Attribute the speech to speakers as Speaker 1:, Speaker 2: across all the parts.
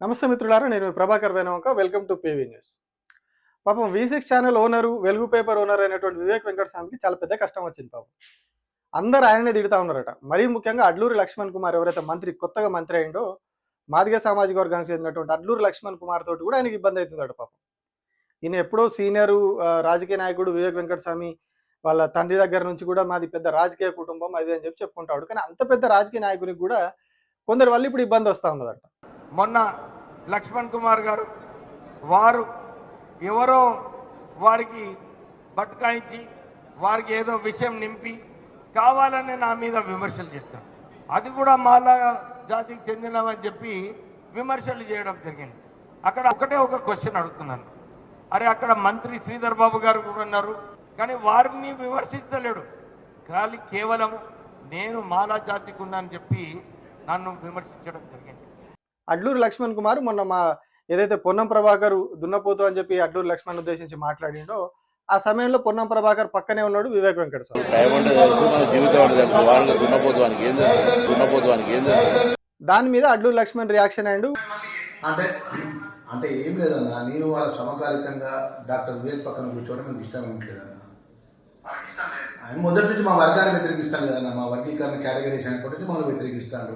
Speaker 1: నమస్తే మిత్రులారా నేను ప్రభాకర్ వెనక వెల్కమ్ టు పీవీ న్యూస్ పాపం V six channel owner Velugu paper owner అయినటువంటి వివేక్ వెంకటస్వామికి చాలా పెద్ద కష్టం వచ్చింది పాపం. అందరు ఆయననే తిడుతూ ఉన్నారట. మరీ ముఖ్యంగా అడ్లూరి లక్ష్మణ్ కుమార్ ఎవరైతే మంత్రి కొత్తగా మంత్రి అయిండో మాదిగ సామాజిక వర్గానికి చెందినటువంటి అడ్లూరి లక్ష్మణ్ కుమార్ తోటి కూడా ఆయనకి ఇబ్బంది అవుతుందట పాపం. ఈయన ఎప్పుడో సీనియరు రాజకీయ నాయకుడు వివేక్ వెంకటస్వామి వాళ్ళ తండ్రి దగ్గర నుంచి కూడా మాది పెద్ద రాజకీయ కుటుంబం అది అని చెప్పి చెప్పుకుంటాడు కానీ అంత పెద్ద రాజకీయ నాయకునికి కూడా కొందరు వాళ్ళు ఇప్పుడు ఇబ్బంది వస్తూ ఉన్నదట.
Speaker 2: మొన్న లక్ష్మణ్ కుమార్ గారు వారు ఎవరో వారికి బట్కాయించి వారికి ఏదో విషయం నింపి కావాలని నా మీద విమర్శలు చేస్తాను అది కూడా మాలా జాతికి చెందినవని చెప్పి విమర్శలు చేయడం జరిగింది. అక్కడ ఒకటే ఒక క్వశ్చన్ అడుగుతున్నాను. అరే అక్కడ మంత్రి శ్రీధర్ బాబు గారు కూడా ఉన్నారు కానీ వారిని విమర్శించలేడు. కానీ కేవలం నేను మాలా జాతికి ఉన్నానని చెప్పి నన్ను విమర్శించడం జరిగింది.
Speaker 1: అడ్లూరు లక్ష్మణ్ కుమార్ మొన్న మా ఏదైతే పొన్నం ప్రభాకర్ దున్నపోతు అని చెప్పి అడ్లూరు లక్ష్మణ్ ఉద్దేశించి మాట్లాడిండో ఆ సమయంలో పొన్నం ప్రభాకర్ పక్కనే ఉన్నాడు వివేక్ వెంకట స్వామి. దాని మీద అడ్లూరు లక్ష్మణ్ రియాక్షన్ అయ్యిండు.
Speaker 3: అంటే అంటే ఏం లేదన్నా నేను వాళ్ళ సమకాలికంగా డాక్టర్ వివేక్ పక్కన కూర్చోవడం నాకు ఇష్టం ఉండలేదన్నా ఆయన మొదటి నుంచి మా వర్గాన్ని వ్యతిరేకిస్తాను కదన్నా మా వర్గీకరణ కేటగరీషన్ అయినప్పటి నుంచి మనం వ్యతిరేకిస్తాడు.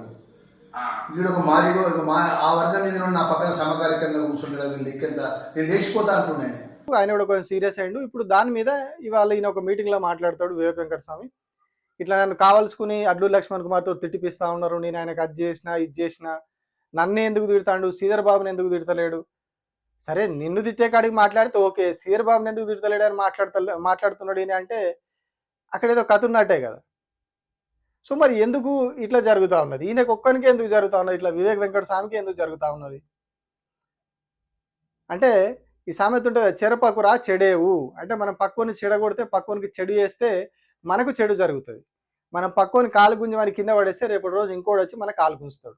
Speaker 3: వీడు ఒక మాది మా ఆ వర్గం మీద నా పక్కన సమకాలికంగా కూర్చుంటాడు వీళ్ళు లెక్కెంత నేను లేచిపోతా అంటున్నాను
Speaker 1: ఆయన కూడా కొంచెం సీరియస్ అయ్యిండు. ఇప్పుడు దాని మీద ఇవాళ ఈయన ఒక మీటింగ్లో మాట్లాడతాడు వివేక్ వెంకట స్వామి. ఇట్లా నన్ను కావాల్సుకుని అడ్లు లక్ష్మణ్ కుమార్తో తిట్టిపిస్తా ఉన్నారు. నేను ఆయనకు అది చేసిన ఇది చేసిన నన్నే ఎందుకు తిడతాడు? శ్రీధర్ బాబుని ఎందుకు తిడతలేడు? సరే నిన్ను తిట్టే కాడికి మాట్లాడితే ఓకే. శ్రీధర్ బాబుని ఎందుకు తిడతలేడు అని మాట్లాడత మాట్లాడుతున్నాడు ఈయన అంటే అక్కడ ఏదో కథ ఉన్నట్టే కదా. సో మరి ఎందుకు ఇట్లా జరుగుతూ ఉన్నది? ఈయనకు ఒక్కరికి ఎందుకు జరుగుతూ ఉన్నది? ఇట్లా వివేక్ వెంకట స్వామికి ఎందుకు జరుగుతూ ఉన్నది? అంటే ఈ సామెత ఉంటుంది చెరపకురా చెడేవు. అంటే మనం పక్కోని చెడగొడితే పక్కోనికి చెడు చేస్తే మనకు చెడు జరుగుతుంది. మనం పక్కోని కాలు గుంజి కింద పడేస్తే రేపటి రోజు ఇంకోటి వచ్చి మన కాలు గుంజుతాడు.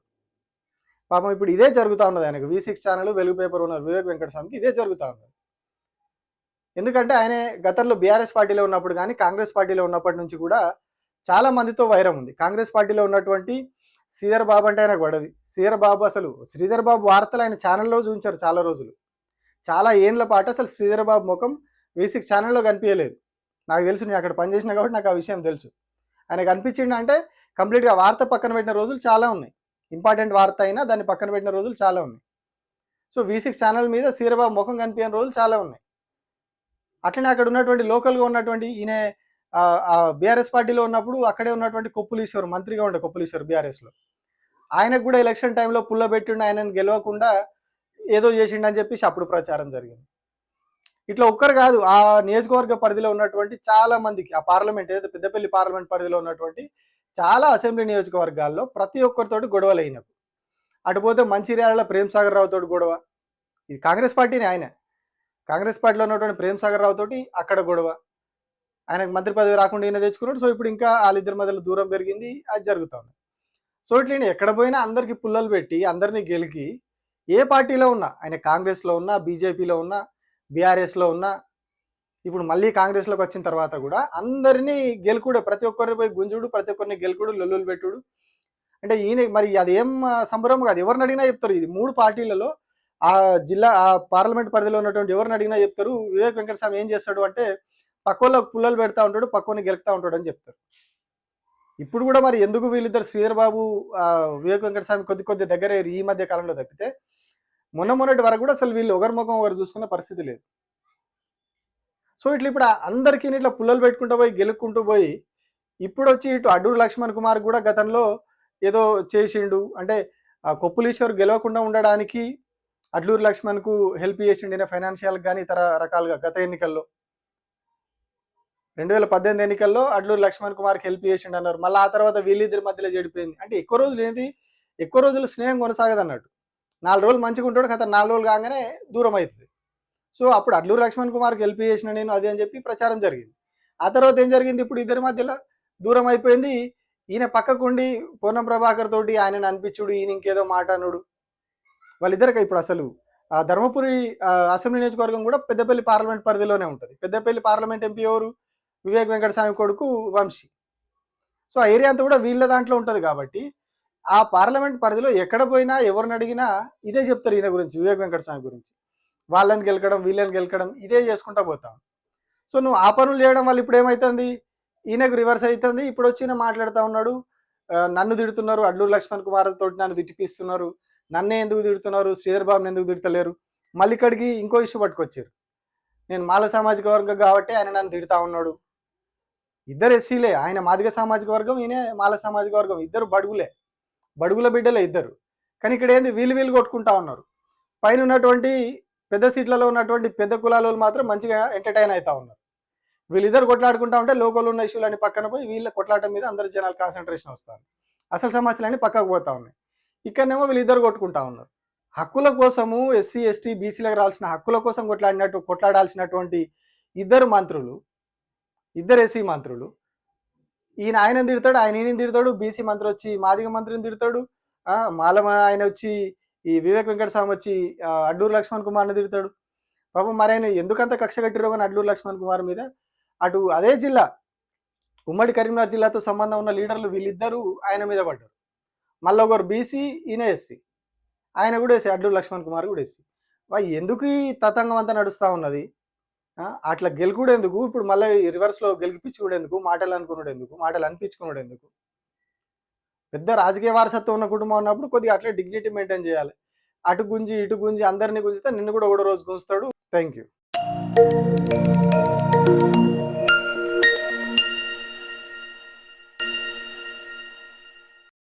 Speaker 1: పాపం ఇప్పుడు ఇదే జరుగుతూ ఉన్నది ఆయనకు. V six channel Velugu paper ఉన్న వివేక్ వెంకట స్వామికి ఇదే జరుగుతూ ఉన్నది. ఎందుకంటే ఆయన గతంలో బీఆర్ఎస్ పార్టీలో ఉన్నప్పుడు కానీ కాంగ్రెస్ పార్టీలో ఉన్నప్పటి నుంచి కూడా చాలా మందితో వైరం ఉంది. కాంగ్రెస్ పార్టీలో ఉన్నటువంటి శ్రీధర్ బాబు అంటే ఆయనకు పడది. శ్రీధర్ బాబు అసలు శ్రీధర్ బాబు వార్తలు ఆయన ఛానల్లో చూపించారు చాలా రోజులు. చాలా ఏండ్ల పాటు అసలు శ్రీధర్ బాబు ముఖం వేసిక్ ఛానల్లో కనిపించలేదు. నాకు తెలుసు నేను అక్కడ పనిచేసిన కాబట్టి నాకు ఆ విషయం తెలుసు. ఆయన కనిపించిండు అంటే కంప్లీట్గా వార్త పక్కన పెట్టిన రోజులు చాలా ఉన్నాయి. ఇంపార్టెంట్ వార్త అయినా దాన్ని పక్కన పెట్టిన రోజులు చాలా ఉన్నాయి. సో వి సిక్స్ ఛానల్ మీద శ్రీధర్బాబు ముఖం కనిపించిన రోజులు చాలా ఉన్నాయి. అట్లనే అక్కడ ఉన్నటువంటి లోకల్గా ఉన్నటువంటి ఈయన బీఆర్ఎస్ పార్టీలో ఉన్నప్పుడు అక్కడే ఉన్నటువంటి కొప్పులీశ్వర్ మంత్రిగా ఉండే కొప్పులీశ్వర్ బీఆర్ఎస్లో ఆయనకు కూడా ఎలక్షన్ టైంలో పుల్ల పెట్టిండు ఆయనను గెలవకుండా ఏదో చేసిండు అని చెప్పేసి అప్పుడు ప్రచారం జరిగింది. ఇట్లా ఒక్కరు కాదు ఆ నియోజకవర్గ పరిధిలో ఉన్నటువంటి చాలా మందికి ఆ పార్లమెంట్ ఏదైతే పెద్దపల్లి పార్లమెంట్ పరిధిలో ఉన్నటువంటి చాలా అసెంబ్లీ నియోజకవర్గాల్లో ప్రతి ఒక్కరితోటి గొడవలు అయినప్పుడు అటు పోతే ప్రేమ్ సాగర్ రావు తోటి గొడవ. ఇది కాంగ్రెస్ పార్టీని ఆయన. కాంగ్రెస్ పార్టీలో ఉన్నటువంటి ప్రేమ్ సాగర్ రావు తోటి అక్కడ గొడవ. ఆయనకు మంత్రి పదవి రాకుండా ఈయన తెచ్చుకున్నాడు. సో ఇప్పుడు ఇంకా వాళ్ళిద్దరి మధ్యలో దూరం పెరిగింది. అది జరుగుతూ ఉంది సో ఇట్లా ఎక్కడ పోయినా అందరికి పుల్లలు పెట్టి అందరినీ గెలికి ఏ పార్టీలో ఉన్నా ఆయన కాంగ్రెస్లో ఉన్నా బీజేపీలో ఉన్నా బీఆర్ఎస్లో ఉన్నా ఇప్పుడు మళ్ళీ కాంగ్రెస్లోకి వచ్చిన తర్వాత కూడా అందరినీ గెలుకుడు ప్రతి ఒక్కరిని పోయి గుంజుడు ప్రతి ఒక్కరిని గెలుకుడు లొల్లులు పెట్టుడు. అంటే ఈయన మరి అది ఏం సంబరం కాదు. ఎవరిని అడిగినా చెప్తారు. ఇది మూడు పార్టీలలో ఆ జిల్లా ఆ పార్లమెంట్ పరిధిలో ఉన్నటువంటి ఎవరిని అడిగినా చెప్తారు. వివేక్ వెంకటస్వామి ఏం చేస్తాడు అంటే పక్కోళ్ళకి పుల్లలు పెడతా ఉంటాడు పక్కోని గెలుపుతా ఉంటాడు అని చెప్తారు. ఇప్పుడు కూడా మరి ఎందుకు వీళ్ళిద్దరు శ్రీధర్ బాబు వివేక్ వెంకటస్వామి కొద్ది కొద్ది దగ్గర ఈ మధ్య కాలంలో తప్పితే మొన్న మొన్నటి వరకు కూడా అసలు వీళ్ళు ఒకరి ముఖం ఒకరు చూసుకున్న పరిస్థితి లేదు. సో ఇట్లా ఇప్పుడు అందరికీ ఇట్లా పుల్లలు పెట్టుకుంటూ పోయి గెలుక్కుంటూ పోయి ఇప్పుడు వచ్చి ఇటు అడ్డూరు లక్ష్మణ్ కుమార్ కూడా గతంలో ఏదో చేసిండు. అంటే కొప్పులీశ్వర్ గెలవకుండా ఉండడానికి అడ్లూరు లక్ష్మణ్కు హెల్ప్ చేసిండు ఫైనాన్షియల్ కానీ ఇతర రకాలుగా గత ఎన్నికల్లో. రెండు వేల పద్దెనిమిది ఎన్నికల్లో అడ్లూరు లక్ష్మణ్ కుమార్కి హెల్ప్ చేసిండు అన్నారు మళ్ళీ ఆ తర్వాత వీళ్ళిద్దరి మధ్యలో చెడిపోయింది. అంటే ఎక్కువ రోజులు ఏంది? ఎక్కువ రోజులు స్నేహం కొనసాగదు అన్నట్టు నాలుగు రోజులు మంచిగా ఉంటాడు కదా నాలుగు రోజులు కాగానే దూరం అవుతుంది సో అప్పుడు అడ్లూరు లక్ష్మణ్ కుమార్కి హెల్ప్ చేసిన నేను అది అని చెప్పి ప్రచారం జరిగింది. ఆ తర్వాత ఏం జరిగింది? ఇప్పుడు ఇద్దరి మధ్యలో దూరం అయిపోయింది. ఈయన పక్కకుండి పూర్ణం ప్రభాకర్ తోటి ఆయనను అనిపించుడు ఈయన ఇంకేదో మాట అనుడు వాళ్ళిద్దరికి ఇప్పుడు అసలు ఆ ధర్మపురి అసెంబ్లీ నియోజకవర్గం కూడా పెద్దపల్లి పార్లమెంట్ పరిధిలోనే ఉంటుంది. పెద్దపల్లి పార్లమెంట్ ఎంపీ ఎవరు? వివేక్ వెంకటస్వామి కొడుకు వంశీ. సో ఆ ఏరియా అంతా కూడా వీళ్ళ దాంట్లో ఉంటుంది కాబట్టి ఆ పార్లమెంట్ పరిధిలో ఎక్కడ పోయినా ఎవరిని అడిగినా ఇదే చెప్తారు ఈయన గురించి వివేక్ వెంకట స్వామి గురించి. వాళ్ళని గెలకడం వీళ్ళని గెలకడం ఇదే చేసుకుంటా పోతాం. సో నువ్వు ఆ పనులు చేయడం వల్ల ఇప్పుడు ఏమవుతుంది ఈయనకు రివర్స్ అవుతుంది ఇప్పుడు వచ్చి ఈయన మాట్లాడుతూ ఉన్నాడు. నన్ను తిడుతున్నారు. అడ్లూరు లక్ష్మణ్ కుమార్ తోటి నన్ను తిట్టిపిస్తున్నారు. నన్నే ఎందుకు తిడుతున్నారు? శ్రీధర్ బాబుని ఎందుకు తిడతలేరు? మళ్ళీ ఇక్కడికి ఇంకో ఇష్యూ పట్టుకొచ్చారు. నేను మాల సామాజిక వర్గం కాబట్టి ఆయన నన్ను తిడతా ఉన్నాడు. ఇద్దరు ఎస్సీలే ఆయన మాదిగ సామాజిక వర్గం ఈయన మాల సామాజిక వర్గం ఇద్దరు బడుగులే. బడుగుల బిడ్డలే ఇద్దరు. కానీ ఇక్కడ ఏంది? వీళ్ళు వీళ్ళు కొట్టుకుంటా ఉన్నారు. పైన ఉన్నటువంటి పెద్ద సీట్లలో ఉన్నటువంటి పెద్ద కులాల మాత్రం మంచిగా ఎంటర్టైన్ అవుతా ఉన్నారు. వీళ్ళిద్దరు కొట్లాడుకుంటా ఉంటే లోకల్ ఉన్న ఇష్యూలన్నీ పక్కన పోయి వీళ్ళ కొట్లాటం మీద అందరి జనాలు కాన్సన్ట్రేషన్ వస్తారు అసలు సమస్యలన్నీ పక్కకు పోతా ఉన్నాయి. ఇక్కడనేమో వీళ్ళిద్దరు కొట్టుకుంటా ఉన్నారు. హక్కుల కోసము ఎస్సీ ఎస్టీ బీసీలకు రావాల్సిన హక్కుల కోసం కొట్లాడినట్టు కొట్లాడాల్సినటువంటి ఇద్దరు మంత్రులు ఇద్దరు ఎస్సీ మంత్రులు. ఈయన ఆయన తిడతాడు ఆయన ఈయన తిడతాడు బీసీ మంత్రి వచ్చి మాదిగ మంత్రిని తిడతాడు మాలమ్మ ఆయన వచ్చి ఈ వివేక్ వెంకట స్వామి వచ్చి అడ్డూరు లక్ష్మణ్ కుమార్ని తిడతాడు. పాపం మరి ఆయన ఎందుకంత కక్ష కట్టిరో కానీ అడ్డూరు లక్ష్మణ్ కుమార్ మీద? అటు అదే జిల్లా ఉమ్మడి కరీంనగర్ జిల్లాతో సంబంధం ఉన్న లీడర్లు వీళ్ళిద్దరూ ఆయన మీద పడ్డారు. మళ్ళీ ఒకరు బీసీ ఈయన ఎస్సీ. ఆయన కూడా వేసి అడ్డూరు లక్ష్మణ్ కుమార్ కూడా వేసి ఎందుకు ఈ తతంగం అంతా నడుస్తూ ఉన్నది? అట్లా గెలుకుడు ఎందుకు ఇప్పుడు మళ్ళీ రివర్స్లో గెలిపించుకోడు ఎందుకు మాటలు అనుకున్నాడు ఎందుకు మాటలు అనిపించుకున్నాడు ఎందుకు పెద్ద రాజకీయ వారసత్వం ఉన్న కుటుంబం ఉన్నప్పుడు కొద్దిగా అట్లా డిగ్నిటీ మెయింటైన్ చేయాలి. అటు గుంజి ఇటు గుంజి అందరినీ గుంజితే నిన్ను కూడా ఒకడో రోజు గుంజుతాడు. Thank you